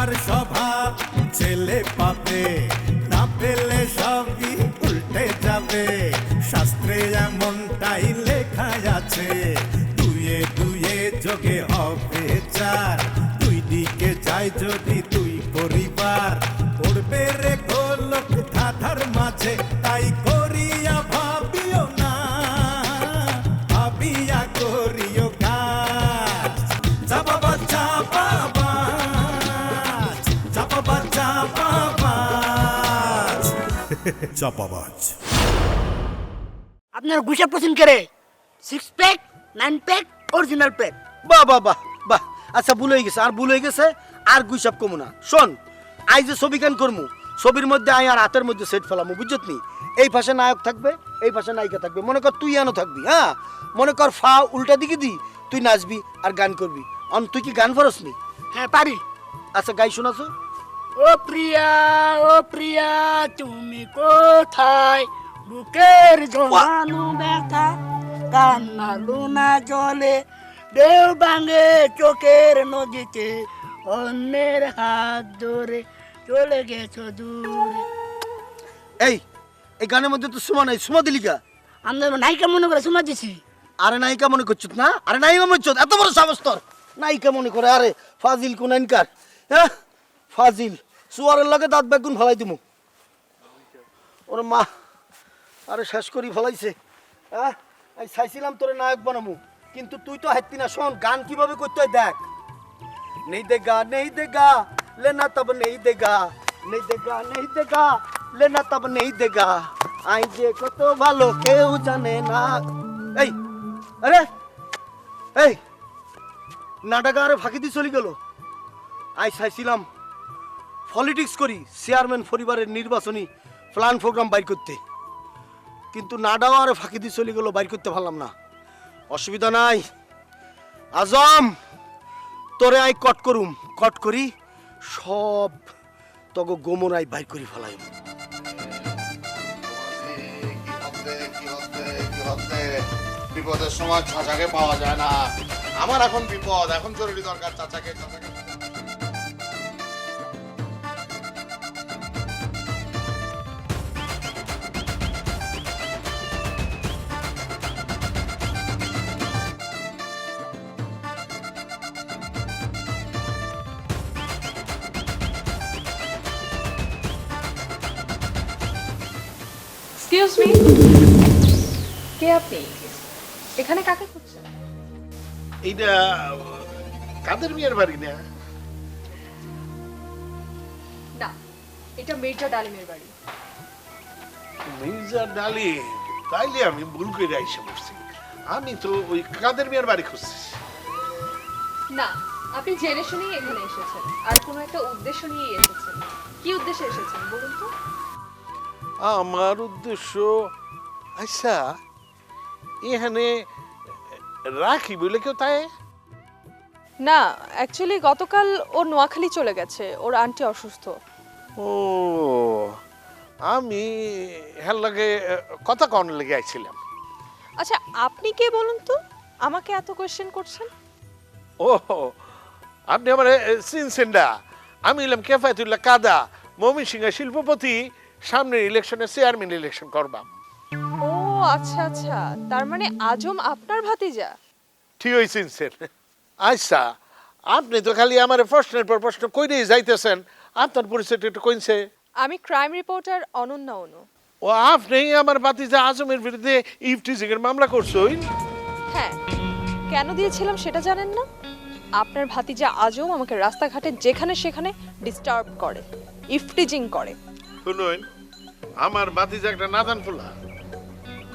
বাবার স্বভাব ছেলে পাবে, না পেলে সবই উল্টে যাবে। শাস্ত্রে এমনটাই লেখা আছে, দুয়ে দুয়ে যোগে চাপাবাজ। আপনার গুছা পছন্দ করে? Six pack nine pack original pack বাহ বাহ বাহ বাহ। আচ্ছা ভুল হয়ে গেছে। আর ভুল হয়ে গেছে আর গুইসাপ কমু না। শোন আই যে ছবি গান করমু? ছবির মধ্যে আই আর হাতের মধ্যে সেট ফেলামু বুঝছত নি এই পাশে নায়ক থাকবে এই পাশে নায়িকা থাকবে। মনে কর তুই আনো থাকবি হ্যাঁ? মনে কর ফা উল্টা দিকে দি তুই নাচবি আর গান করবি। অন তুই কি গান ফরস নি হ্যাঁ পারি। আচ্ছা গাই শোনাছো ও প্রিয়া ও প্রিয়া তুমি কোথায়? বুকের জমানো ব্যথা কান্না লুনা জলে দেও ভাঙে চোখের নদীতে অন্যের হাত ধরে চলে গেছো দূরে। এই এই গানের মধ্যে তো সুমা নাই সুমা দিলিকা আমরা নায়িকা মনে করে সুমা দিছি। আরে নায়িকা মনে করছ না? আরে নায়িকা মনে করছত এত বড় সাহস তোর। নায়িকা মনে করে আরে ফাজিল কোন হ্যাঁ? ফাজিল। সুয়ারের লগে দাঁত বেগুন ফেলাই দিমু। ওর মা, আরে শেষ করি ফেলাইছে। হ্যাঁ চাইছিলাম তোরে নায়ক বানামু, কিন্তু তুই তো হাইতি না, শোন, গান কীভাবে করতে হয় দেখ। নেই দেগা নেই দেগা লেনা তব নেই দেগা নেই দেগা নেই দেগা লেনা তব নেই দেগা আই যে কত ভালো কেউ জানে না। এই, আরে, এই, নাটকা আরে ফাঁকি দিয়ে চলে গেল। আই চাইছিলাম পলিটিক্স করি চেয়ারম্যান পরিবারের নির্বাচনী প্ল্যান প্রোগ্রাম বাইর করতে। কিন্তু নাডাও আরে ফাঁকি দিয়ে চলে গেলো, বাইর করতে পারলাম না। অসুবিধা নাই। আজম, তোরে আই কট করুম। কট করি, সব তগো গোমরাই বাইর করি ফেলাই। বিপদের সময় চাচাকে পাওয়া যায় না। আমার এখন বিপদ, এখন জরুরি দরকার চাচাকে চাচাকে এক্সকিউজ মি কে আপনি? এখানে কাকে খুঁজছেন? এইটা কাদের মেয়ের বাড়ি না? না এটা মির্জা ডালিমের বাড়ি। মির্জা ডালি তাইলে আমি ভুল করে আইসা বসছি আমি তো ওই কাদের মেয়ের বাড়ি খুঁজছি। না আপনি জেনে শুনেই এখানে এসেছেন। আর কোনো একটা উদ্দেশ্য নিয়েই এসেছেন। কি উদ্দেশ্যে এসেছেন বলুন তো? আমার উদ্দেশ্য। আচ্ছা এখানে রাখি বলে কেউ তাই? না অ্যাকচুয়ালি গতকাল ও নোয়াখালী চলে গেছে ওর আন্টি অসুস্থ। ও আমি হ্যার লাগে কথা কন লেগে আইছিলাম। আচ্ছা আপনি কে বলুন তো? আমাকে এত কোয়েশ্চেন করছেন? ও আপনি আমার সিনসেন্ডা। আমি এলাম কেফায়তুল্লাহ কাদা মমিন সিংহ শিল্পপতি। সামনের ইলেকশনে চেয়ারম্যান ইলেকশন করবাম। ও আচ্ছা আচ্ছা। তার মানে আজম আপনার ভাতিজা? ঠিক হয়েছে সিনসেন আচ্ছা আপনি তো খালি আমার প্রশ্নের পর প্রশ্ন কইরেই যাইতেছেন। আপনার পরিচয়টা একটু কইছে আমি ক্রাইম রিপোর্টার অনন্যা অনু। ও আপনি আমার ভাতিজা আজমের বিরুদ্ধে ইফটিজিং এর মামলা করছই হ্যাঁ। কেন দিয়েছিলাম সেটা জানেন না? আপনার ভাতিজা আজম আমাকে রাস্তাঘাটে যেখানে সেখানে ডিস্টার্ব করে ইফটিজিং করে। শুনুন আমার বাতিজা একটা নাদান ফুলা।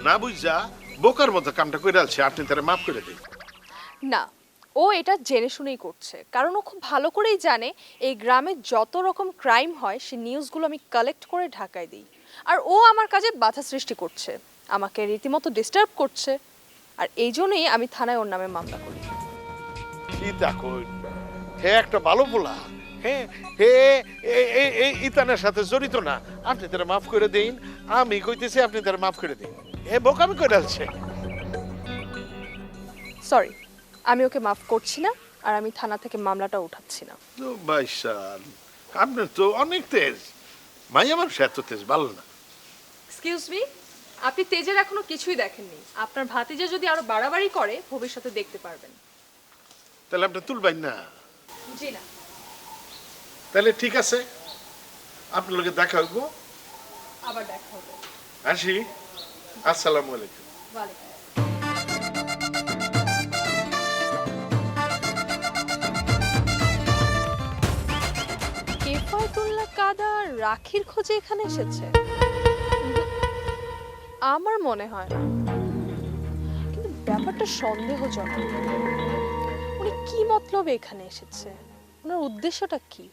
না বুঝা বোকার মতো কামটা করে আলছে আপনি তারা মাফ করে দিন। না ও এটা জেনে শুনেই করছে কারণ ও খুব ভালো করেই জানে এই গ্রামে যত রকম ক্রাইম হয় সে নিউজগুলো আমি কালেক্ট করে ঢাকায় দিই। আর ও আমার কাজে বাধা সৃষ্টি করছে আমাকে রীতিমতো ডিস্টার্ব করছে আর এই জন্যই আমি থানায় ওর নামে মামলা করি। কি দেখো একটা ভালো পোলা হ্যাঁ হে এ- এ- এই ইতানের সাথে জড়িত না। আপনি তারা মাফ করে দিন। আমি কইতেছি আপনি তারা মাফ করে দিন। হে বোকামি করে আলছে। সরি আমি ওকে মাফ করছি না আর আমি থানা থেকে মামলাটা উঠাচ্ছি না। তো ভাইসান আপনার তো অনেক তেজ। মাই আমার এত তেজ ভালো না। এক্সকিউজ মি আপনি তেজের এখনও কিছুই দেখেননি। আপনার ভাতিজা যদি আরও বাড়াবাড়ি করে ভবিষ্যতে দেখতে পারবেন। তাহলে আপনি তুলবেন না। জি না। তাহলে ঠিক আছে আপনার দেখা হইব। আবার দেখা হবে। আসি। আসসালামু আলাইকুম। ওয়ালাইকুম কেফায়তুল্লাহ কাদা রাখির খোঁজে এখানে এসেছে। আমার মনে হয় না। কিন্তু ব্যাপারটা সন্দেহজনক। উনি কি মতলবে এখানে এসেছে? ওনার উদ্দেশ্যটা কি?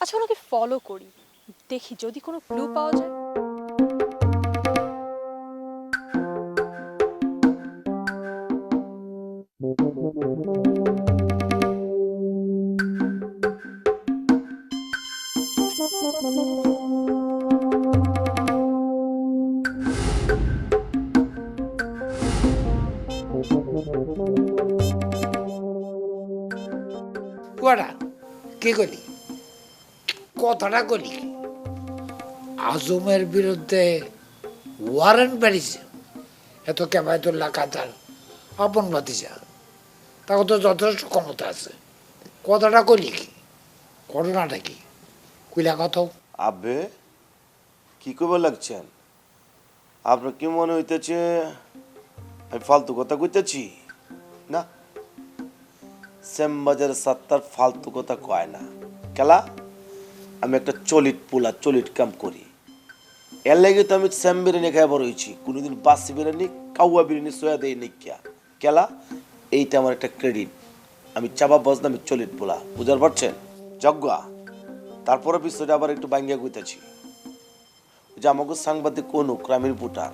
আচ্ছা ওনাকে ফলো করি। দেখি যদি কোনো ক্লু পাওয়া যায়। করি। আজমের বিরুদ্ধে ওয়ারেন্ট বেরিয়েছে এত কেমায়তুল্লাহ কাতার, আপন ভাতিজা তাকে তো যথেষ্ট ক্ষমতা আছে। কথাটা করি কি? ঘটনাটা কি? কুইলা কথা। আবে কি করবে লাগছেন? আপনার কি মনে হইতেছে আমি ফালতু কথা কইতেছি? না। সেম শ্যামবাজার সাত্তার ফালতু কথা কয় না। কেলা? আমি একটা চলিট পোলা চলিট কাম করি। এর লাগে তো আমি শ্যাম বিরিয়ানি খাই বড় হয়েছি। কোনোদিন বাসি বিরিয়ানি, কাউয়া বিরিয়ানি, সোয়া দেই নি কিয়া। কেলা, এইটা আমার একটা ক্রেডিট আমি চাবা বস আমি চলিট পোলা। বুঝার পারছেন? যজ্ঞা তারপরে বিষয়টা আবার একটু বাঙ্গিয়া কইতেছি। যে আমাকে সাংবাদিক কোন ক্রামের ভোটার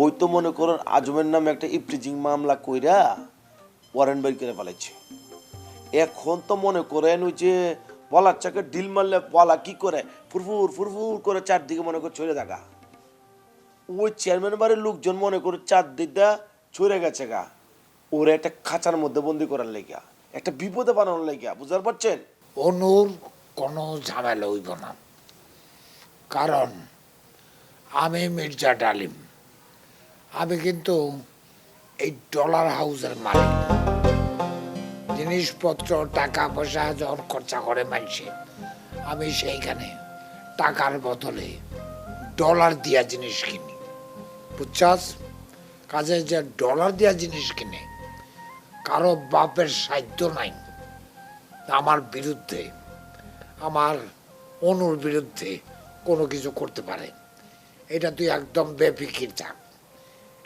ওই তো মনে করেন আজমের নামে একটা ইফটিজিং মামলা কইরা ওয়ারেন্ট বের করে ফেলেছে এখন তো মনে করেন ওই যে বলার চাকে ঢিল মারলে বলা কি করে? ফুরফুর ফুরফুর করে চারদিকে মনে করে ছড়ে থাকা ওই চেয়ারম্যান বাড়ির লোকজন মনে করে চারদিকটা ছড়ে গেছে গা। ওরা একটা খাঁচার মধ্যে বন্দি করার লেগা একটা বিপদে বানানোর লেগা বুঝতে পারছেন? অনুর কোনো ঝামেলা হইব না। কারণ আমি মির্জা ডালিম। আমি কিন্তু এই ডলার হাউসের মালিক। জিনিসপত্র টাকা পয়সা যখন খরচা করে মানুষে আমি সেইখানে টাকার বদলে ডলার দিয়া জিনিস কিনি। বুঝছাস? কাজে যে ডলার দিয়া জিনিস কিনে, কারও বাপের সাধ্য নাই। আমার বিরুদ্ধে, আমার অনুর বিরুদ্ধে কোনো কিছু করতে পারে। এটা তুই একদম বেফিকির থাক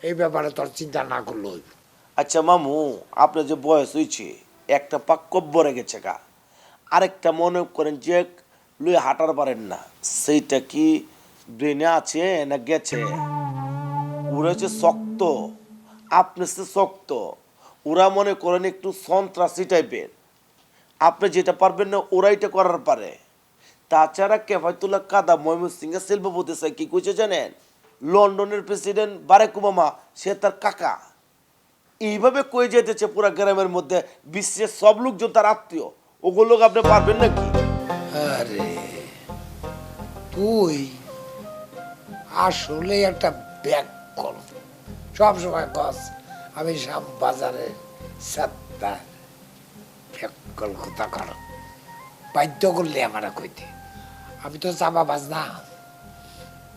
এই ব্যাপারে তোর চিন্তা না করলে আচ্ছা মামু, আপনার যে বয়স হয়েছে একটা পাক কব্বরে গেছে গা। আরেকটা মনে করেন যে লুই হাঁটার পারেন না। সেইটা কি ব্রেনে আছে না গেছে? ওরা হচ্ছে শক্ত, আপনি সে শক্ত, ওরা মনে করেন একটু সন্ত্রাসী টাইপের। আপনি যেটা পারবেন না, ওরা এটা করার পারে। তাছাড়া কেফায়তুল্লাহ কাদা ময়মনসিংহের শিল্পপতি স্যার কি কইছে জানেন? লন্ডনের প্রেসিডেন্ট বারেক ওবামা, সে তার কাকা। এইভাবে কয়ে যেতেছে পুরা গ্রামের মধ্যে, বিশ্বের সব লোকজন তার আত্মীয়। ওগুলো আপনি পারবেন নাকি? আরে, তুই আসলে একটা ব্যাগ কর সব সময় কস, আমি সাম বাজারে সাতটা ব্যাগ কথা কর। বাধ্য করলে আমার কইতে। আমি তো চাপা বাজ না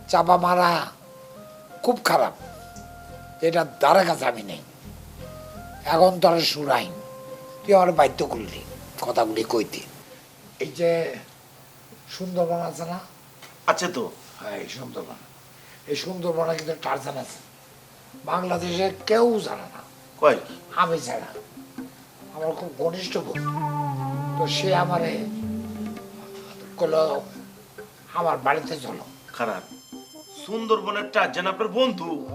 চাপা মারা খুব খারাপ। এটা দ্বারা কাছে আমি নেই। এখন তোর সুরাইন তুই আমার বাধ্য করলি কথাগুলি কইতে। এই যে সুন্দরবন আছে না? আছে তো। হ্যাঁ এই সুন্দরবন। এই সুন্দরবনে কিন্তু টার্জান আছে। বাংলাদেশে কেউ জানে না। কয় আমি ছাড়া আমার খুব ঘনিষ্ঠ বন্ধু। তো সে আমারে কলো আমার বাড়িতে চলো। খারাপ। সুন্দরবনের টার্জান আপনার বন্ধু?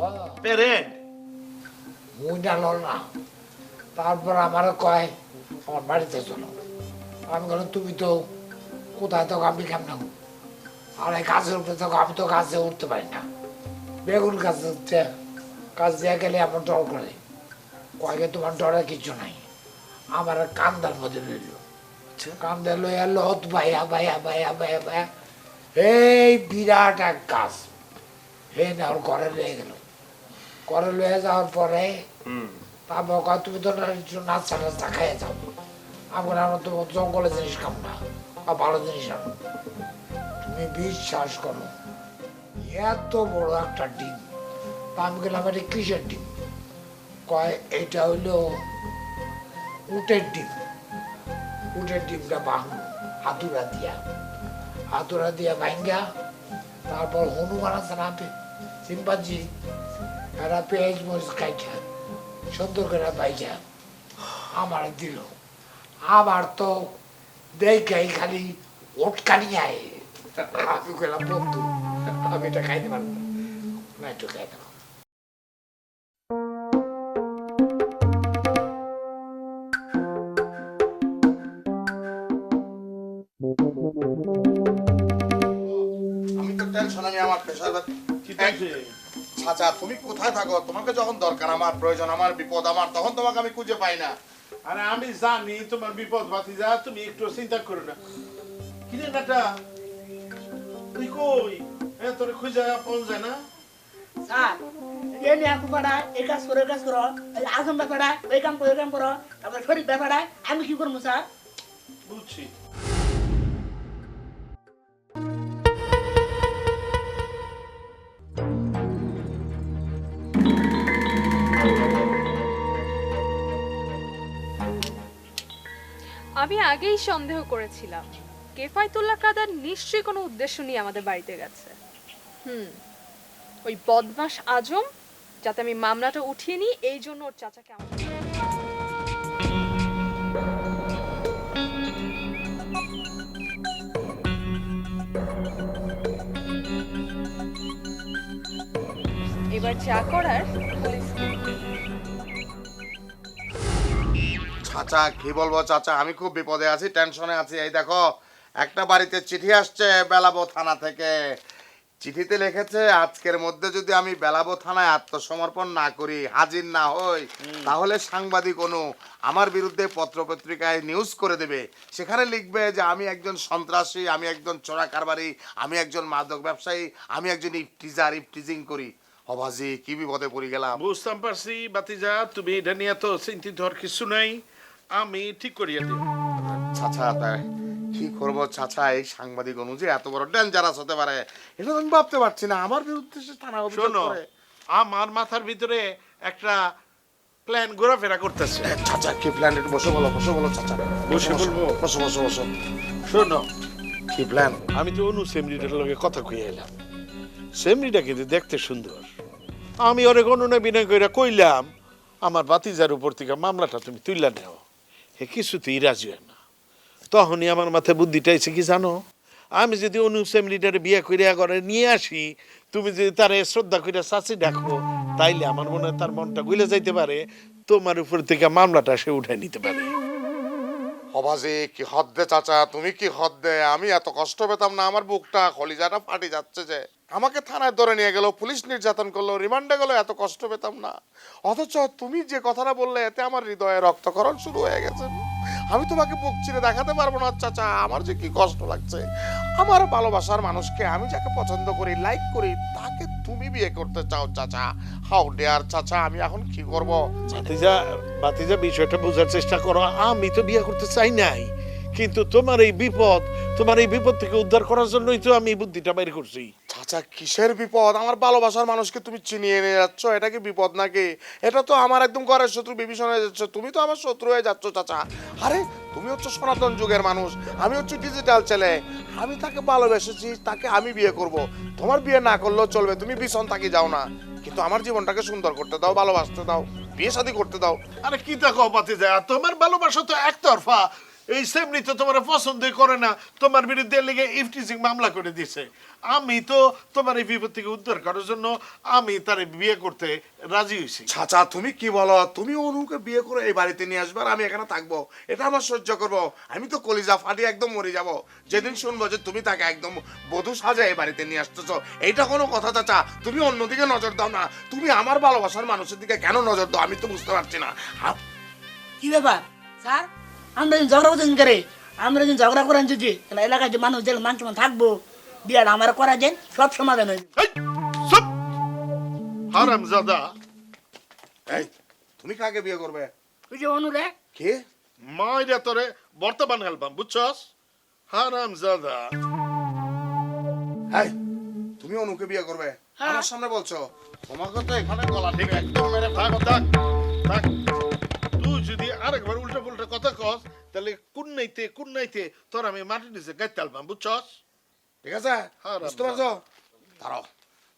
প্যারেন্ট মুই না লল না তারপর আমার কয়, আমার বাড়িতে চলো। আমি বললাম, তুমি তো কোথায় তো আমি কেমন আর এই গাছের উপরে তো আমি তো গাছে উঠতে পারি না। বেগুন গাছে গাছ দিয়ে গেলে আমার ডর করে। কয়েকে তোমার ডরে কিছু নাই। আমার কান্দার মধ্যে রইল। কান্দে লইয়া লত ভাইয়া ভাইয়া ভাইয়া ভাইয়া ভাইয়া। এই বিরাট এক গাছ। হে না, ওর ঘরে লয়ে গেল। ঘরে লয়ে যাওয়ার পরে তুমি তো যাও তো জঙ্গলের জিনিস না আর ভালো জিনিস আনো তুমি বিশ্বাস করো, এত বড় একটা ডিম গেলাম এটা কিসের ডিম? কয়, এটা হইল উটের ডিম। উটের ডিমটা ভাঙলো, হাতুড়া দিয়া। হাতুড়া দিয়া ভাঙ্গা তারপর হনুমান আছে না সিম্পাজি এরা পেঁয়াজ মরিচ খাইছা। সুন্দর করে পাইছা আমার দিল। আমার তো দেখাই খালি ওটকানি আয়। আমি গেলাম বন্ধু, আমি এটা খাইতে পারব না। একটু খাইতে আমি তো টেনশন আমি আমার পেশার চাচা তুমি কোথায় থাকো? তোমাকে যখন দরকার আমার প্রয়োজন আমার বিপদ আমার তখন তোমাকে আমি খুঁজে পাই না। আরে আমি জানি তোমার বিপদ বাতিজা তুমি একটু চিন্তা করো না। কি রে নাটা তুই কই? হ্যাঁ তোর খুঁজে পাওয়া যায় না? স্যার এই নিয়ে আপু এই কাজ করো এই কাজ করো এই আজম ব্যাপারায় ওই কাম করো ওই কাম করো তারপরে শরীর ব্যাপারায় আমি কি করব স্যার? বুঝছি। আমি আগেই সন্দেহ করেছিলাম। কেফায়তুল্লাহ কাদার নিশ্চয়ই কোনো উদ্দেশ্য নিয়ে আমাদের বাড়িতে গেছে। হুম, ওই বদমাস আজম, যাতে আমি মামলাটা উঠিয়ে নিই, এই জন্য ওর চাচাকে আমার এবার চা করার পুলিশ চাচা কি বলব চাচা? আমি খুব বিপদে আছি টেনশনে আছি। এই দেখো একটা বাড়িতে চিঠি আসছে বেলাবো থানা থেকে। চিঠিতে লিখেছে আজকের মধ্যে যদি আমি বেলাবো থানায় আত্মসমর্পণ না করি হাজির না হই তাহলে সাংবাদিক অনু আমার বিরুদ্ধে পত্রপত্রিকায় নিউজ করে দেবে। সেখানে লিখবে যে আমি একজন সন্ত্রাসী আমি একজন চোরা কারবারি আমি একজন মাদক ব্যবসায়ী আমি একজন ইফটিজার ইফটিজিং করি। অবাজি কি বিপদে পড়ে গেলাম। বুঝতাম পারছি বাতিজা তুমি এটা নিয়ে তো চিন্তিত হওয়ার কিছু নাই। আমি ঠিক করিয়া দিই। চাচা তাই কি করব চাচা? এই সাংবাদিক অনুযায়ী এত বড় ডেঞ্জারাস হতে পারে। এটা তো আমি ভাবতে পারছি না। আমার বিরুদ্ধে সে থানা অভিযোগ শোনো করে। আমার মাথার ভিতরে একটা প্ল্যান ঘোরাফেরা করতেছে। চাচা কি প্ল্যান একটু বসে বলো বসে বলো চাচা। বসে বলব? বসো বসো বসো। শোনো কি প্ল্যান আমি তো অনু সেমরিটার লগে কথা কইয়া এলাম। সেমরিটা কিন্তু দেখতে সুন্দর। আমি ওরে গণনা বিনয় কইরা কইলাম আমার বাতিজার উপর থেকে মামলাটা তুমি তুইলা নেও। হে কিছুতেই রাজি হয় না। তখনই আমার মাথায় বুদ্ধিটা এসে কি জানো? আমি যদি অনু সেমরিটারে বিয়ে করে নিয়ে আসি, তুমি যদি তারে শ্রদ্ধা কইরা চাচি দেখো তাইলে আমার মনে হয় তার মনটা গুলে যাইতে পারে, তোমার উপর থেকে মামলাটা সে উঠাই নিতে পারে। অবাজি কি হদ্দে চাচা, তুমি কি হদ্দে আমি এত কষ্ট পেতাম না, আমার বুকটা, কলিজাটা ফাটি যাচ্ছে যে। আমাকে থানায় ধরে নিয়ে গেল পুলিশ নির্যাতন করল, রিমান্ডে গেলো, এত কষ্ট পেতাম না। অথচ তুমি যে কথাটা বললে, এতে আমার হৃদয়ে রক্তকরণ শুরু হয়ে গেছে। আমি তোমাকে বুক চিরে দেখাতে পারব না, চাচা, আমার যে কি কষ্ট লাগছে। আমার ভালোবাসার মানুষকে আমি যাকে পছন্দ করি লাইক করি, তাকে তুমি বিয়ে করতে চাও, চাচা। হাউ ডেয়ার চাচা, আমি এখন কি করব? বাতিজা বাতিজা বিষয়টা বোঝার চেষ্টা করো। আমি তো বিয়ে করতে চাই নাই, কিন্তু তোমার এই বিপদ, তোমার এই বিপদ থেকে উদ্ধার করার জন্যই তো আমি বুদ্ধিটা বের করছি। চাচা কিসের বিপদ? আমার ভালোবাসার মানুষকে তুমি চিনিয়ে নিয়ে যাচ্ছ, এটা কি বিপদ নাকি? এটা তো আমার একদম ঘরের শত্রু, বিভীষণ হয়ে যাচ্ছে। তুমি তো আমার শত্রু হয়ে যাচ্ছ, চাচা। আরে, তুমি হচ্ছে সনাতন যুগের মানুষ। আমি হচ্ছে ডিজিটাল ছেলে। আমি তাকে ভালোবেসেছি, তাকে আমি বিয়ে করব। তোমার বিয়ে না করলেও চলবে, তুমি ভীষণ তাকে যাও না। কিন্তু আমার জীবনটাকে সুন্দর করতে দাও, ভালোবাসতে দাও, বিয়ে শাদী করতে দাও। আরে, কি দেখো বাতিজা তোমার ভালোবাসা তো একতরফা। এই সেমনি তো তোমার পছন্দই করে না। তোমার বিরুদ্ধে লেগে ইফটিজিং মামলা করে দিছে। আমি তো তোমার এই বিপদ থেকে উদ্ধার করার জন্য আমি তার বিয়ে করতে রাজি হয়েছি। চাচা তুমি কি বলো? তুমি অনুকে বিয়ে করে এই বাড়িতে নিয়ে আসবে আর আমি এখানে থাকব। এটা আমার সহ্য করব। আমি তো কলিজা ফাটিয়ে একদম মরে যাব। যেদিন শুনব যে তুমি তাকে একদম বধূ সাজা এই বাড়িতে নিয়ে আসতেছো এইটা কোনো কথা চাচা। তুমি অন্যদিকে নজর দাও না। তুমি আমার ভালোবাসার মানুষের দিকে কেন নজর দাও? আমি তো বুঝতে পারছি না। কি ব্যাপার? স্যার? আমরা যদি ঝগড়া করতেন করে আমরা যদি ঝগড়া করেন যদি এলাকায় যে মানুষ যে মানুষ মান থাকব বিয়ার আমার করা যায় সব সমাধান হয়ে। এই, চুপ! এই তুমি কাকে বিয়ে করবে? ওই যে অনুরে। কে? মাইরা তোরে বর্তমান অ্যালবাম বুঝছস? হারামজাদা। এই তুমি অনুকে বিয়ে করবে? হ্যাঁ। আমার সামনে বলছো। তোমাকে তো এখানে গলা ঠিক একদম মেরে থাক থাক। থাক। তুই যদি আরেকবার উল্টা পুল্টা কথা কস তাহলে কোন নাইতে কোন নাইতে তোর আমি মাটি নিচে গাইতে অ্যালবাম বুঝছস? ঠিক আছে? হ্যাঁ, বুঝতে। পারছ? দাঁড়াও।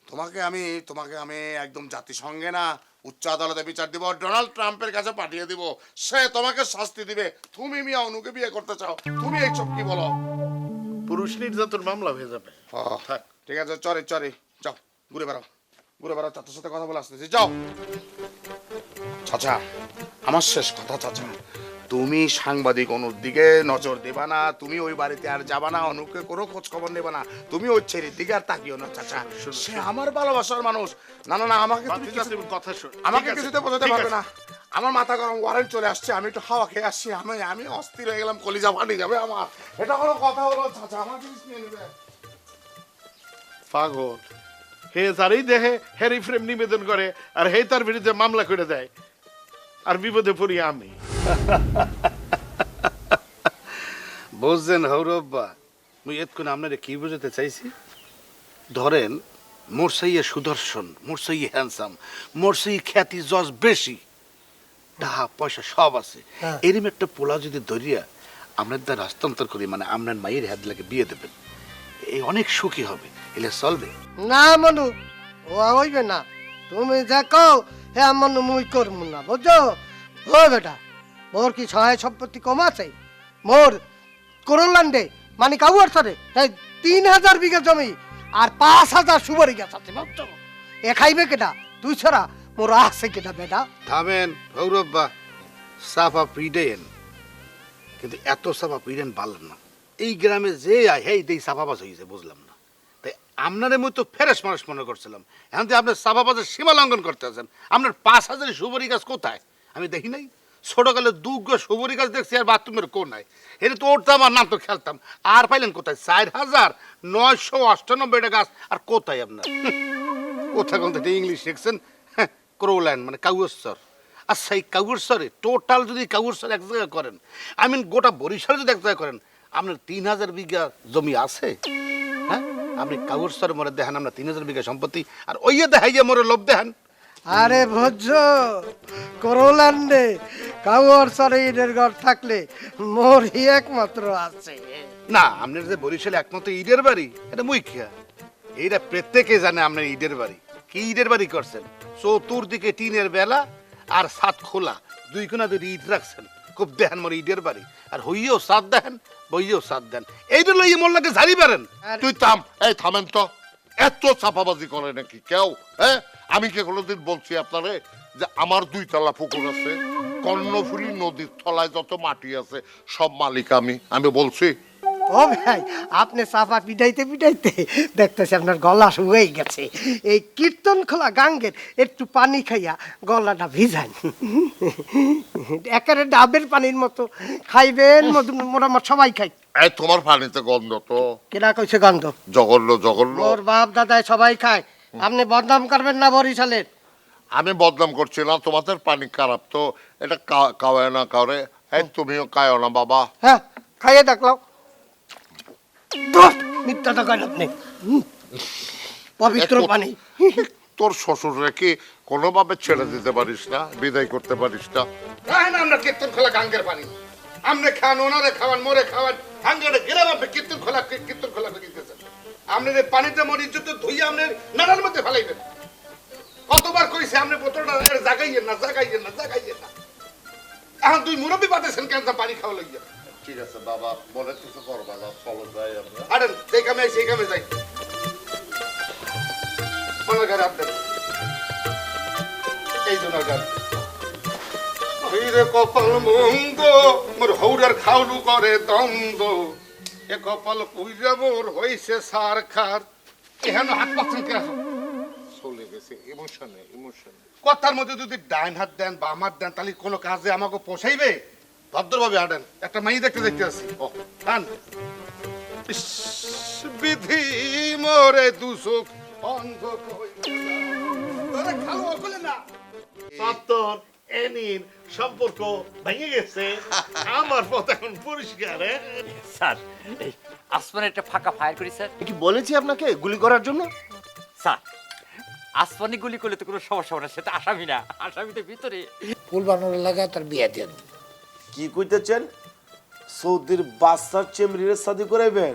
তোমাকে আমি তোমাকে আমি একদম জাতিসংঘে না উচ্চ আদালতে বিচার দিব ডোনাল্ড ট্রাম্পের কাছে পাঠিয়ে দিব। সে তোমাকে শাস্তি দিবে। তুমি মিয়া অনুকে বিয়ে করতে চাও। তুমি এইসব কি বলো? পুরুষ নির্যাতন মামলা হয়ে যাবে। ঠিক আছে চরে চরে। যাও ঘুরে বেড়াও। ঘুরে বেড়াও চাচার সাথে কথা বলে আসতেছি। যাও। চাচা। আমার শেষ কথা চাচা। তুমি সাংবাদিক অনুর দিকে নজর দেবা না তুমি ওই বাড়িতে আর যাবা না অনুকে কোনো খোঁজ খবর নেবা না তুমি ওই ছেলের দিকে আর তাকিও না চাচা। সে আমার ভালোবাসার মানুষ। না না না আমাকে কথা শোন। আমাকে কিছুতে বোঝাতে পারবে না। আমার মাথা গরম ওয়ারেন্ট চলে আসছে আমি একটু হাওয়া খেয়ে আসছি আমি আমি অস্থির হয়ে গেলাম কলিজা ফাটি যাবে আমার। এটা কোনো কথা হলো চাচা আমার জিনিস নিয়ে নেবে। পাগল। হে তারই দেহে হেরি ফ্রেম নিবেদন করে আর হে তার বিরুদ্ধে মামলা করে দেয়। আর বিপদে পড়ি আমি। বুঝছেন হৌরব্বা মুই এতক্ষণ আপনারা কি বুঝাতে চাইছি? ধরেন মোর সেই সুদর্শন মোর হ্যান্ডসাম মোর সেই খ্যাতি যশ বেশি টাকা পয়সা সব আছে। এরম একটা পোলা যদি ধরিয়া আপনার দ্বারা হস্তান্তর করি মানে আপনার মায়ের হাত লাগে বিয়ে দেবেন এই অনেক সুখী হবে এলে চলবে। না মনু ও হইবে না। তুমি যা কও হে মনু মুই করমু না, বুঝছ? ও বেটা, মোর কি সহায় সম্পত্তি কম আছে? মোর করলান্ডে মানে কাউয়ার সরে তাই তিন হাজার বিঘা জমি আর পাঁচ হাজার সুপারি গাছ আছে, বুঝছ? এ খাইবে কেটা তুই ছড়া, মোর আছে কেটা বেটা? থামেন হৌরব্বা সাফা পিডেন। কিন্তু এত সাফা পিডেন পারলেন না। এই গ্রামে যে আয়, হেই, দেই সাফাবাজ হয়েছে বুঝলাম আপনার মতো ফেরেস মানুষ মনে করছিলাম। এখন তো আপনার সাফাবাজের সীমা লঙ্ঘন করতে আছেন। আপনার পাঁচ হাজার সুবরি গাছ কোথায়? আমি দেখি নাই। ছোটকালে দুগ্গ সুবরি গাছ দেখছি আর বাথরুমের কোনায় এটা তো উঠতাম আর নাম তো খেলতাম। আর পাইলেন কোথায়? চার হাজার নয়শো অষ্টানব্বইটা গাছ। আর কোথায় আপনার? কোথায় কোন ইংলিশ শিখছেন ক্রোল্যান্ড মানে কাউস্বর আর সেই কাউস্বরে টোটাল যদি কাউস্বর এক জায়গায় করেন, আই মিন গোটা বরিশাল যদি এক জায়গায় করেন, আপনার তিন হাজার বিঘা জমি আছে? আপনি কাউস্বর মরে দেখেন আমরা তিন হাজার বিঘা সম্পত্তি আর ওই দেখাই যে মরে লোভ দেখেন। আরে ভোজ্য করলান্ডে কাউয়ার সরে ইটের ঘর থাকলে মোর হি একমাত্র আছে। না আপনার যে বরিশালে একমাত্র ঈদের বাড়ি এটা মুই খেয়া এইটা প্রত্যেকে জানে আপনার ঈদের বাড়ি। কি ঈদের বাড়ি করছেন? চতুর্দিকে টিনের বেলা আর সাত খোলা। দুই কোনা দুই ঈদ রাখছেন। খুব দেখেন মোর ঈদের বাড়ি। আর হইয়েও সাত দেখেন। বইয়েও সাত দেন। এইটা লইয়ে মোল্লাকে ঝাড়ি পারেন তুই থাম। এই থামেন তো। এত চাপাবাজি করে নাকি কেউ? হ্যাঁ আমি কি কোনোদিন বলছি আপনারে যে আমার দুই তলা পুকুর আছে কর্ণফুলি নদীর তলায় যত মাটি আছে সব মালিক আমি। আমি বলছি ও ভাই আপনি চাপা পিটাইতে পিটাইতে দেখতেছি আপনার গলা শুয়েই গেছে। এই কীর্তন খোলা গাঙ্গের একটু পানি খাইয়া গলাটা ভিজান। একেবারে ডাবের পানির মতো। খাইবেন মোটামুটি সবাই খাই। এই তোমার পানিতে গন্ধ তো। কেনা কইছে গন্ধ? জঘন্য জঘন্য। মোর বাপ দাদাই সবাই খায়। আপনি বদনাম করবেন না বরিশালের? আমি বদনাম করছি না তোমাদের পানি খারাপ তো। এটা কাওয়ায় না কাউরে এই তুমিও কায়ো না বাবা। হ্যাঁ খাইয়ে দেখলাম দোষ মিথ্যাটা করেন আপনি পবিত্র পানি তোর শ্বশুর কোনোভাবে ছেড়ে দিতে পারিস না বিদায় করতে পারিস না। রাহেন আমরা কীর্তন খোলা গাঙ্গের পানি আপনি খান ওনারে খাওয়ান মোরে খাওয়ান হাঙ্গারে গেলাম আপনি কীর্তন খোলা কীর্তন খোলা করে দিতেছেন আপনি পানিতে মর ইজ্জত ধুইয়া আপনি নানার মধ্যে ফেলাইবেন। কতবার কইছে আপনি বোতলটা জাগাইয়েন না জাগাইয়েন না জাগাইয়েন না। এখন দুই মুরব্বী পাতেছেন কেন তা পানি খাওয়া লইয়া? ঠিক আছে, বাবা মনে কিছু করবা না চলো যাই আমরা। আরেন সেই কামে সেই কামে যাই। এই জন্য কপাল হৌরার করে এ কপাল চলে গেছে ইমোশনে ইমোশনে কথার মধ্যে যদি ডাইন হাত দেন, বাম হাত দেন, তাহলে কোনো কাজে আমাকে পোষাইবে? ভদ্রভাবে হাঁটেন। একটা মাই দেখতে দেখতে আসি। ও হান বিধি মোরে দুসুখ অন্ধ কইরা। খালো অকলে না। সত্তর এনির সম্পর্ক ভেঙে গেছে। আমার পথ এখন পরিষ্কার হ্যাঁ? স্যার এই আসমানে একটা ফাঁকা ফায়ার করি স্যার। কি বলেছি আপনাকে গুলি করার জন্য? স্যার আসমানে গুলি করলে তো কোনো সমস্যা হবে না সেটা আসামি না। আসামি তো ভিতরে ফুল বানানোর লাগা তার বিয়ে দেন কি কইতেছেন? সৌদির বাচ্চার চেমরির সাদি করাইবেন।